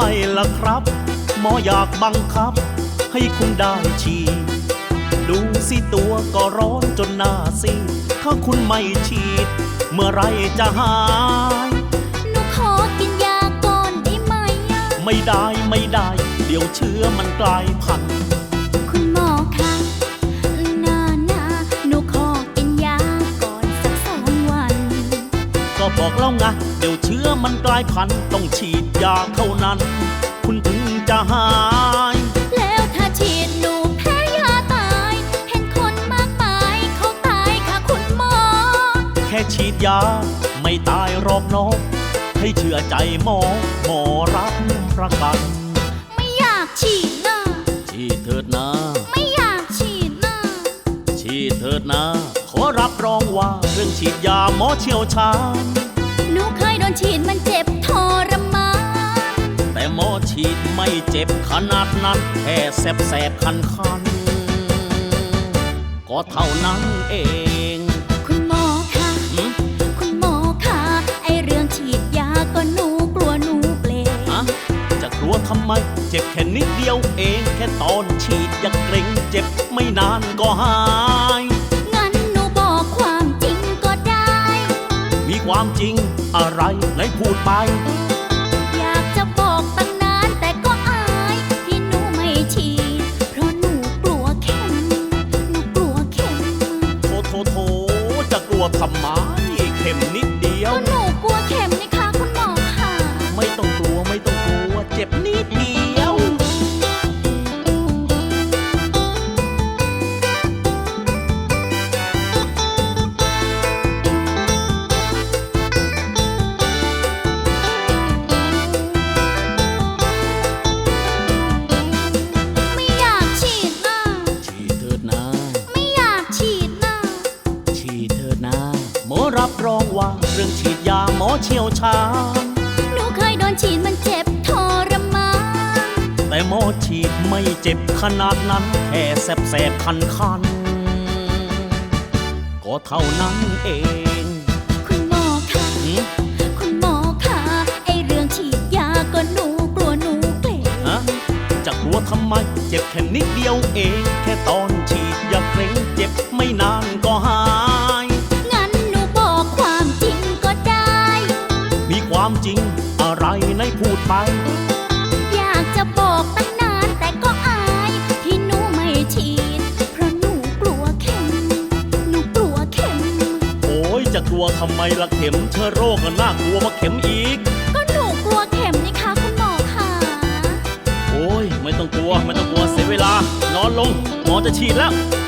ไมล่ะครับ หมออยากบังคับ ให้คุณได้ฉีดดูสิตัวก็ร้อนจนหน้าซีดถ้าคุณไม่ฉีด เมื่อไรจะหาย หนูขอกินยาก่อนได้ไหมอะไม่ได้ไม่ได้ เดี๋ยวเชื้อมันกลายพันธุ์ บอกแล้วไงเดี๋ยวเชื้อมันกลายพันธุ์ต้องฉีดยาเท่านั้น คุณถึงจะหายแล้วถ้าฉีดหนูแพ้ยาตาย เห็นคนมากมายเขาตายค่ะคุณหมอ แค่ฉีดยาไม่ตายหรอกน้องให้เชื่อใจหมอ หมอรับประกันไม่อยากฉีดนะฉีดเถิดนะไม่อยากฉีดนะฉีดเถิดนะ ขอรับรองว่าเรื่องฉีดยาหมอเชี่ยวชาญหนูเคยโดนฉีดมันเจ็บทรมานแต่หมอฉีดไม่เจ็บขนาดนั้นแค่แสบแสบคันคันๆก็เท่านั้นเอง คุณหมอคะหืมคุณหมอคะไอเรื่องฉีดยาก็หนูกลัวหนูเปลงอะจะกลัวทำไม เจ็บแค่นิดเดียวเอง แค่ตอนฉีดยังเกรงเจ็บไม่นานก็หาย ความจริงอะไรไหนพูดไป อยากจะบอกตั้งนานแต่ก็อายที่หนูไม่ฉีดเพราะหนูกลัวเข็ม หนูกลัวเข็มโถโถโถจะกลัวทำไมเข็มนิด รับรองว่าเรื่องฉีดยาหมอเชี่ยวชาญหนูเคยโดนฉีดมันเจ็บทรมานแต่หมอฉีดไม่เจ็บขนาดนั้นแค่แสบแสบคันคันๆก็เท่านั้นเอง คุณหมอคะหืมคุณหมอคะไอเรื่องฉีดยาก็หนูกลัวหนูเกรงฮะจะกลัวทำไม เจ็บแค่นิดเดียวเอง แค่ตอนฉีดอย่าเกรงเจ็บไม่นาน ไป อยากจะบอกตั้งนานแต่ก็อายที่หนูไม่ฉีดเพราะหนูกลัวเข็ม หนูกลัวเข็ม โอ้ยจะกลัวทำไมละเข็มเชื้อโรคน่ะน่ากลัวมาเข็มอีก ก็หนูกลัวเข็มนี่คะคุณหมอค่ะโอ้ยไม่ต้องกลัวไม่ต้องกลัวเสียเวลา นอนลงหมอจะฉีดแล้วค